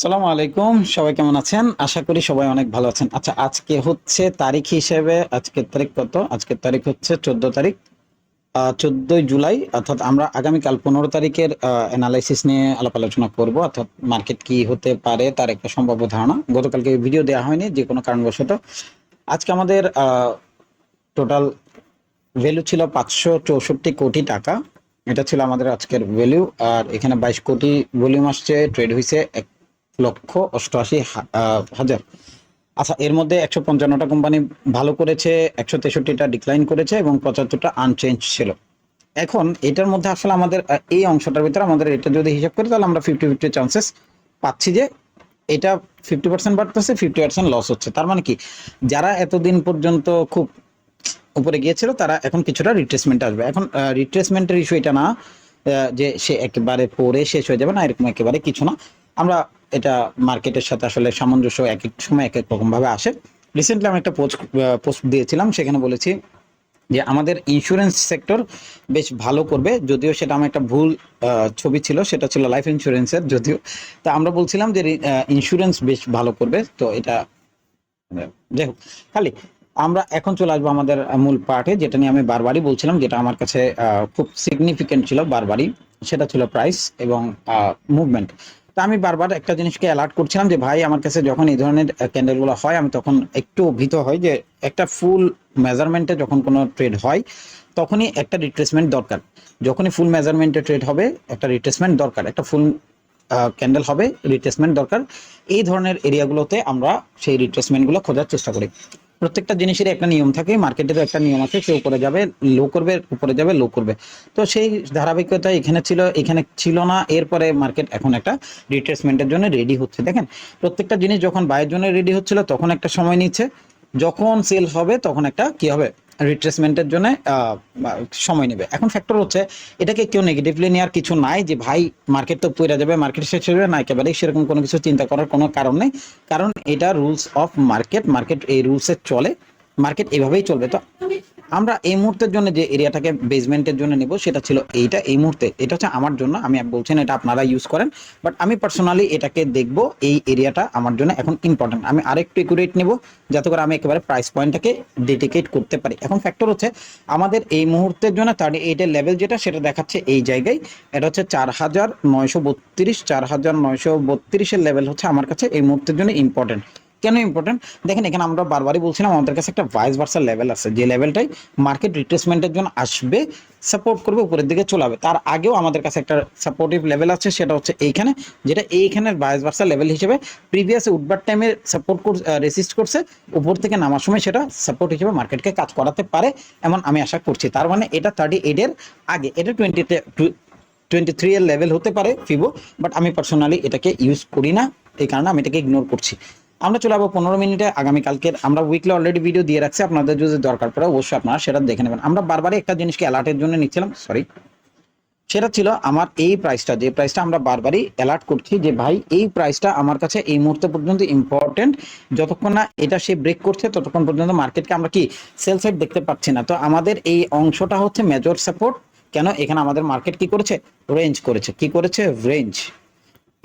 সালামু আলাইকুম, সবাই কেমন আছেন? আশা করি সবাই অনেক ভালো আছেন। আচ্ছা আজকে হচ্ছে তারিখ হিসেবে আজকের তারিখ কত? আজকের তারিখ হচ্ছে চোদ্দ তারিখ চোদ্দই জুলাই, অর্থাৎ আমরা আগামীকাল পনেরো তারিখের অ্যানালাইসিস নিয়ে আলাপ আলোচনা করব। অর্থাৎ মার্কেট কি হতে পারে তার একটা সম্ভাব্য ধারণা। গতকালকে ভিডিও দেওয়া হয়নি, যে কোনো কারণবশত। আজকে আমাদের টোটাল ভ্যালু ছিল পাঁচশো চৌষট্টি কোটি টাকা। এটা ছিল আমাদের আজকের ভ্যালু আর এখানে বাইশ কোটি ভলিউম আসছে ট্রেড হয়েছে এক লক্ষ অষ্টআশি হাজার। আচ্ছা এর মধ্যে একশো পঞ্চান্নটা কোম্পানি ভালো করেছে, একশো তেষট্টিটা ডিক্লাইন করেছে এবং পঁচাত্তরটা আনচেঞ্জ ছিল। এখন এটার মধ্যে আসলে আমাদের এই অংশটার ভিতরে আমাদের এটা যদি হিসাব করি, তাহলে আমরা ফিফটি ফিফটি চান্সেস পাচ্ছি যে এটা ফিফটি পার্সেন্ট বাড়তেছে ফিফটি পার্সেন্ট লস হচ্ছে। তার মানে কি? যারা এতদিন পর্যন্ত খুব উপরে গিয়েছিল, তারা এখন কিছুটা রিট্রেসমেন্ট আসবে। এখন রিট্রেসমেন্টের ইস্যু এটা না যে সে একেবারে পরে শেষ হয়ে যাবে না, এরকম একেবারে কিছু না। আমরা এটা মার্কেটের সাথে আসলে সামঞ্জস্য এক এক সময় এক এক রকম ভাবে আসে। রিসেন্টলি আমি একটা পোস্ট পোস্ট দিয়েছিলাম, সেখানে বলেছি যে আমাদের ইন্স্যুরেন্স সেক্টর বেশ ভালো করবে, যদিও সেটা আমার একটা ভুল ছবি ছিল, সেটা ছিল লাইফ ইন্স্যুরেন্সের যদিও। তা আমরা বলছিলাম যে ইন্স্যুরেন্স বেশ ভালো করবে, তো এটা যাই হোক, খালি আমরা এখন চলে আসব আমাদের মূল পার্টে যেটা নিয়ে আমি বারবারই বলছিলাম, যেটা আমার কাছে খুব সিগনিফিকেন্ট ছিল বারবারই, সেটা ছিল প্রাইস এবং মুভমেন্ট তা আমি বারবার একটা জিনিসকে অ্যালার্ট করছিলাম যে ভাই আমার কাছে যখন এই ধরনের ক্যান্ডেলগুলো হয়, আমি তখন একটু ভীত হই যে একটা ফুল মেজারমেন্টে যখন কোনো ট্রেড হয়, তখনই একটা রিট্রেসমেন্ট দরকার। যখনই ফুল মেজারমেন্টে ট্রেড হবে, একটা রিট্রেসমেন্ট দরকার। একটা ফুল ক্যান্ডেল হবে রিট্রেসমেন্ট দরকার। এই ধরনের এরিয়াগুলোতে আমরা সেই রিট্রেসমেন্টগুলো খোঁজার চেষ্টা করি। প্রত্যেকটা জিনিসের একটা নিয়ম থাকে, মার্কেটেরও একটা নিয়ম আছে, সে উপরে যাবে, লো করবে, উপরে যাবে, লো করবে। তো সেই ধারাবাহিকতা এখানে ছিল এখানে ছিল না, এরপরে মার্কেট এখন একটা রিট্রেসমেন্টের জন্য রেডি হচ্ছে। দেখেন, প্রত্যেকটা জিনিস যখন বায়ের জন্য রেডি হচ্ছিল, তখন একটা সময় নিচ্ছে, যখন সেল হবে, তখন একটা কি হবে? রিট্রেসমেন্টের জন্য সময় নেবে। এখন ফ্যাক্টর হচ্ছে, এটাকে কেউ নেগেটিভলি নেওয়ার কিছু নাই যে, ভাই মার্কেট তো পড়ে যাবে মার্কেট শেষ হয়ে না একেবারেই সেরকম কোনো কিছু চিন্তা করার কোনো কারণ নেই। কারণ এটা রুলস অফ মার্কেট মার্কেট এই রুলসে চলে মার্কেট এভাবেই চলবে। তো আমরা এই মুহূর্তের জন্য যে এরিয়াটাকে বেসমেন্টের জন্য নেব, সেটা ছিল এইটা, এই মুহূর্তে। এটা হচ্ছে আমার জন্য, আমি বলছি না এটা আপনারা ইউজ করেন বাট আমি পার্সোনালি এটাকে দেখব, এই এরিয়াটা আমার জন্য এখন ইম্পর্টেন্ট আমি আরেকটু একুরেট নেব, যাতে করে আমি একেবারে প্রাইস পয়েন্টটাকে ডেডিকেট করতে পারি। এখন ফ্যাক্টর হচ্ছে, আমাদের এই মুহূর্তের জন্য থার্টি এইটের লেভেল যেটা, সেটা দেখাচ্ছে এই জায়গায়। এটা হচ্ছে চার হাজার নয়শো বত্রিশ, চার হাজার নয়শো বত্রিশের লেভেল হচ্ছে আমার কাছে এই মুহূর্তের জন্য ইম্পর্টেন্ট কেন ইম্পর্টেন্ট দেখেন, এখানে আমরা বারবারই বলছিলাম, আমাদের কাছে একটা ভাইস ভার্সার লেভেল আছে। যে লেভেলটাই মার্কেট রিট্রেসমেন্টের জন্য আসবে সাপোর্ট করবে, উপরের দিকে চলে যাবে। তার আগেও আমাদের কাছে একটা সাপোর্টিভ লেভেল আছে, সেটা হচ্ছে এইখানে, যেটা এইখানের ভাইস ভার্সার লেভেল হিসেবে প্রিভিয়াস উঠবার টাইমে সাপোর্ট রেসিস্ট করছে, উপর থেকে নামার সময় সেটা সাপোর্ট হিসেবে মার্কেটকে কাজ করাতে পারে এমন আমি আশা করছি। তার মানে এটা থার্টি এইটের আগে, এটা টোয়েন্টিতে টোয়েন্টি থ্রি এর লেভেল হতে পারে ফিবো বাট আমি পার্সোনালি এটাকে ইউজ করি না, এই কারণে আমি এটাকে ইগনোর করছি। আমরা চলে যাব পনেরো মিনিটে আগামীকালকে আমরা উইকলি অলরেডি ভিডিও দিয়ে রাখছি, আপনাদের যদি দরকার পড়ে অবশ্যই আপনারা সেটা দেখে নেবেন। আমরা বারবারই একটা জিনিসকে অ্যালার্টের জন্য নিচ্ছিলাম সরি সেটা ছিল আমার এই প্রাইসটা যে প্রাইসটা আমরা বারবারই অ্যালার্ট করছি যে, ভাই, এই প্রাইসটা আমার কাছে এই মুহূর্তে পর্যন্ত ইম্পর্টেন্ট যতক্ষণ না এটা সে ব্রেক করছে, ততক্ষণ পর্যন্ত মার্কেটকে আমরা কি সেল সাইড দেখতে পাচ্ছি না। তো আমাদের এই অংশটা হচ্ছে মেজর সাপোর্ট কেন? এখানে আমাদের মার্কেট কি করেছে? রেঞ্জ করেছে। কি করেছে? রেঞ্জ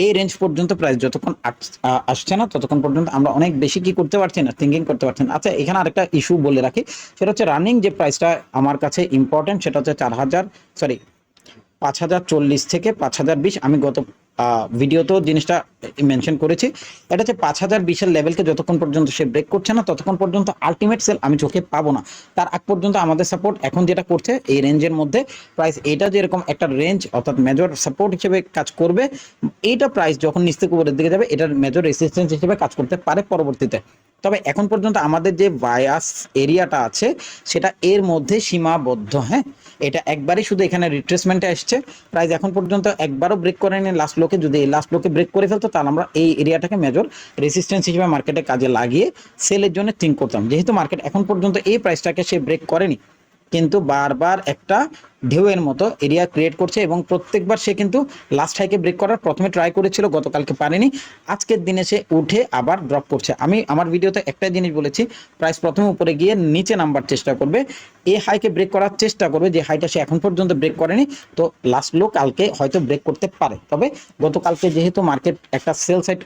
এই রেঞ্জ পর্যন্ত প্রাইস যতক্ষণ আস- আসছে না, ততক্ষণ পর্যন্ত আমরা অনেক বেশি কি করতে পারছি না থিঙ্কিং করতে পারছি না। আচ্ছা এখানে আরেকটা ইস্যু বলে রাখি। সেটা হচ্ছে রানিং যে প্রাইসটা আমার কাছে ইম্পর্টেন্ট সেটা হচ্ছে চার হাজার সরি পাঁচ হাজার চল্লিশ থেকে পাঁচ হাজার বিশ। আমি গত ভিডিওতেও জিনিসটা মেনশন করেছি। এটা হচ্ছে পাঁচ হাজার বিশের লেভেলকে যতক্ষণ পর্যন্ত সে ব্রেক করছে না, ততক্ষণ পর্যন্ত আলটিমেট সেল আমি চোখে পাবো না। তার আগ পর্যন্ত আমাদের সাপোর্ট এখন যেটা করছে, এই রেঞ্জের মধ্যে প্রাইস এটা যেরকম একটা রেঞ্জ অর্থাৎ মেজর সাপোর্ট হিসেবে কাজ করবে, এইটা প্রাইস যখন নিচ থেকে উপরের দিকে যাবে, এটার মেজর রেসিস্টেন্স হিসেবে কাজ করতে পারে পরবর্তীতে। তবে এখন পর্যন্ত আমাদের যে বায়াস এরিয়াটা আছে, সেটা এর মধ্যে সীমাবদ্ধ হ্যাঁ? এটা একবারই শুধু এখানে রিট্রেসমেন্টে আসছে। প্রাইস এখন পর্যন্ত একবারও ব্রেক করেনি লাস্ট লোকে যদি এই লাস্ট লোকে ব্রেক করে ফেলতো, তাহলে আমরা এই এরিয়াটাকে মেজর রেসিস্টেন্স হিসেবে মার্কেটে কাজে লাগিয়ে সেলের জন্য থিঙ্ক করতাম। যেহেতু মার্কেট এখন পর্যন্ত এই প্রাইসটাকে সে ব্রেক করেনি। কিন্তু বারবার একটা ঢেউয়ের মতো এরিয়া ক্রিয়েট করছে এবং প্রত্যেকবার সে কিন্তু লাস্ট হাইকে ব্রেক করার প্রথমে ট্রাই করেছিল, গতকালকে পারেনি। আজকের দিনে সে উঠে আবার ড্রপ করছে। আমি আমার ভিডিওতে একটাই জিনিস বলেছি প্রাইস প্রথমে উপরে গিয়ে নিচে নামবার চেষ্টা করবে। এই হাইকে ব্রেক করার চেষ্টা করবে, যে হাইটা সে এখন পর্যন্ত ব্রেক করেনি। তো লাস্ট লো কালকে হয়তো ব্রেক করতে পারে। তবে গতকালকে যেহেতু মার্কেট একটা সেল সাইড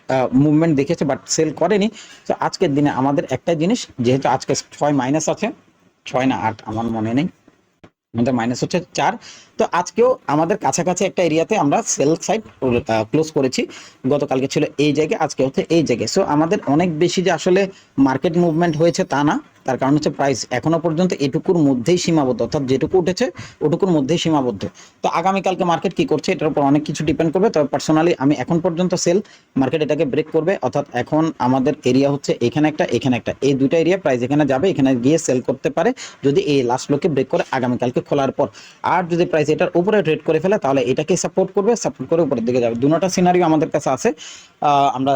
মুভমেন্ট দেখেছে বাট সেল করেনি। তো আজকের দিনে আমাদের একটাই জিনিস, যেহেতু আজকে ছয় মাইনাস আছে ছয় না আট, আমার মনে নেই। আমাদের মাইনাস হচ্ছে চার। তো আজকেও আমাদের কাছাকাছি একটা এরিয়াতে আমরা সেল সাইড ক্লোজ করেছি। গতকালকে ছিল এই জায়গায়, আজকে হচ্ছে এই জায়গায়। সো আমাদের অনেক বেশি যে আসলে মার্কেট মুভমেন্ট হয়েছে তা না। তার কারণ হচ্ছে প্রাইস এখনও পর্যন্ত এটুকুর মধ্যেই সীমাবদ্ধ, অর্থাৎ যেটুকু উঠেছে ওটুকুর মধ্যেই সীমাবদ্ধ। তো আগামীকালকে মার্কেট কি করছে এটার উপর অনেক কিছু ডিপেন্ড করবে, তবে পার্সোনালি আমি এখন পর্যন্ত সেল মার্কেট এটাকে ব্রেক করবে, অর্থাৎ এখন আমাদের এরিয়া হচ্ছে এখানে একটা এখানে একটা। এই দুটো এরিয়া প্রাইস এখানে যাবে, এখানে গিয়ে সেল করতে পারে যদি এই লাস্ট লোকে ব্রেক করে আগামীকালকে খোলার পর। আর যদি প্রাইস এটার উপরে ট্রেড করে ফেলে, তাহলে এটাকে সাপোর্ট করবে সাপোর্ট করে উপরের দিকে যাবে। দুটোটা সিনারিও আমাদের কাছে আছে। আমরা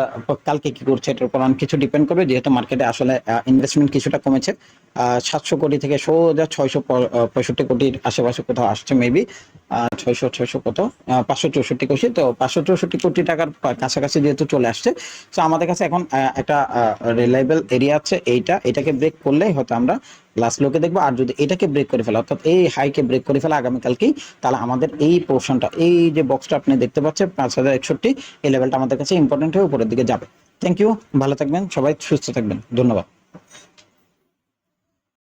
কালকে কি করছে এটার উপর অনেক কিছু ডিপেন্ড করবে, যেহেতু মার্কেটে আসলে ইনভেস্টমেন্ট কিছুটা কমেছে। সাতশো কোটি থেকে সোজা ছয়শো পঁয়ষট্টি কোটির আশেপাশে কোথাও আসছে মেবি ছয়শো ছয়শো কত পাঁচশো চৌষট্টি কোটি, তো পাঁচশো চৌষট্টি কোটি টাকার কাছাকাছি যেহেতু চলে আসছে তো আমাদের কাছে এখন একটা রিলায়েবল এরিয়া আছে এইটা। এটাকে ব্রেক করলেই হয়তো আমরা লাস্ট লোকে দেখব। আর যদি এটাকে ব্রেক করে ফেলা, অর্থাৎ এই হাইকে ব্রেক করে ফেলা আগামীকালকেই, তাহলে আমাদের এই পোর্শনটা এই যে বক্সটা আপনি দেখতে পাচ্ছেন, পাঁচ হাজার একষট্টি, এই লেভেলটা আমাদের কাছে ইম্পর্টেন্ট হয়ে উপরের দিকে যাবে। থ্যাংক ইউ ভালো থাকবেন, সবাই সুস্থ থাকবেন, ধন্যবাদ।